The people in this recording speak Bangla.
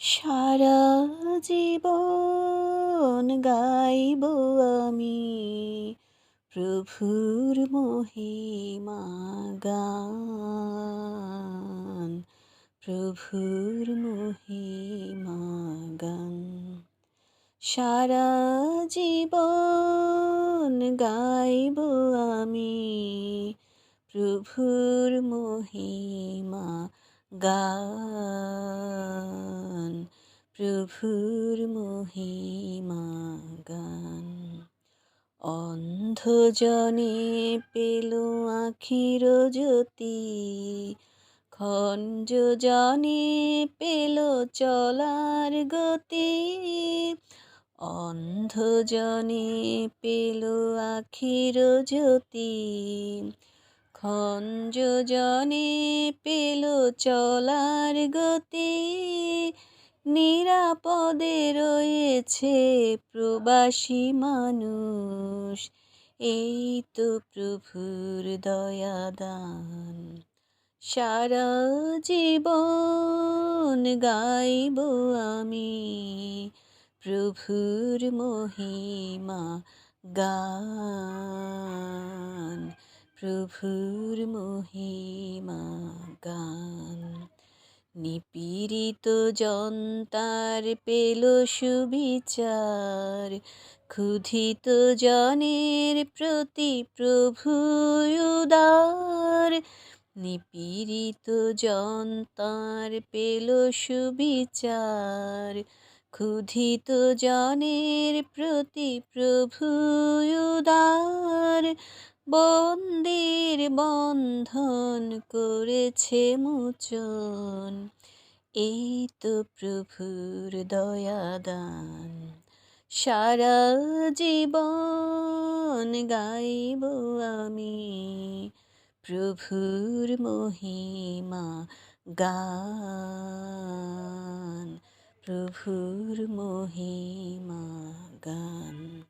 সারা জীবন গাইব আমি প্রভুর মহিমা গান, প্রভুর মহিমা গান। সারা জীবন গাইব আমি প্রভুর মহিমা গান, প্রভুর মহিমা গান। অন্ধজনে পেল আখির জ্যোতি খঞ্জ জনে পেল চলার গতি। অন্ধজনে পেল আখির জ্যোতি খঞ্জ জনে পেল চলার গতি, নিরাপদে রয়েছে প্রবাসী মানুষ। এই তো প্রভুর দয়াদান সারা জীবন গাইব আমি প্রভুর মহিমা গান। প্রভুর মহিমা গান। নিপীড়িত জন্তার পেল সুবিচার। ক্ষুধিত জনের প্রতি প্রভু উদার। নিপীড়িত জন্তার পেল সুবিচার। ক্ষুধিত জনের প্রতি প্রভু উদার। বন্দির বন্ধন করেছে মোচন। এই তো প্রভুর দয়াদান সারা জীবন গাইব আমি। প্রভুর মহিমা গান। প্রভুর মহিমা গান।